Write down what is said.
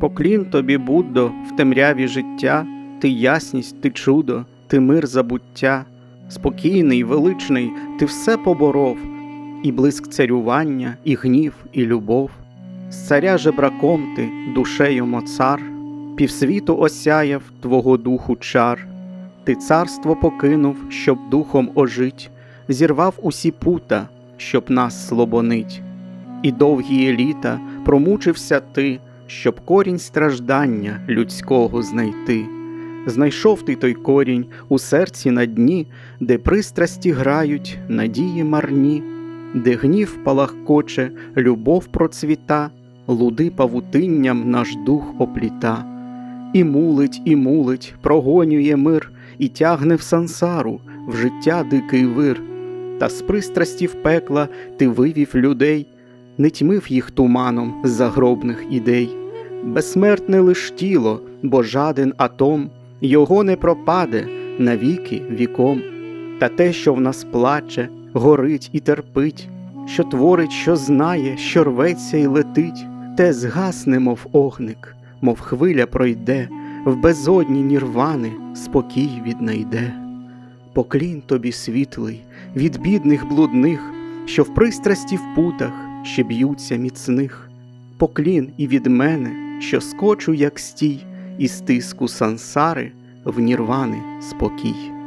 Поклін тобі, Буддо, в темряві життя, ти ясність, ти чудо, ти мир забуття, спокійний, величний, ти все поборов, і блиск царювання, і гнів, і любов. З царя жебраком ти, душею моцар, півсвіту осяяв твого духу чар. Ти царство покинув, щоб духом ожить, зірвав усі пута, щоб нас слобонить. І довгі літа промучився ти, щоб корінь страждання людського знайти. Знайшов ти той корінь у серці на дні, де пристрасті грають, надії марні, де гнів палахкоче, любов процвіта, луди павутинням наш дух опліта. І мулить, і мулить, прогонює мир, і тягне в сансару, в життя дикий вир. Та з пристрастів пекла ти вивів людей, не тьмив їх туманом загробних ідей. Безсмертне лиш тіло, бо жаден атом, його не пропаде навіки віком. Та те, що в нас плаче, горить і терпить, що творить, що знає, що рветься і летить, те згасне, мов огник, мов хвиля пройде, в безодні нірвани спокій віднайде. Поклін тобі світлий, від бідних блудних, що в пристрасті в путах ще б'ються міцних. Поклін і від мене, що скочу, як стій, і стиску сансари в нірвани спокій.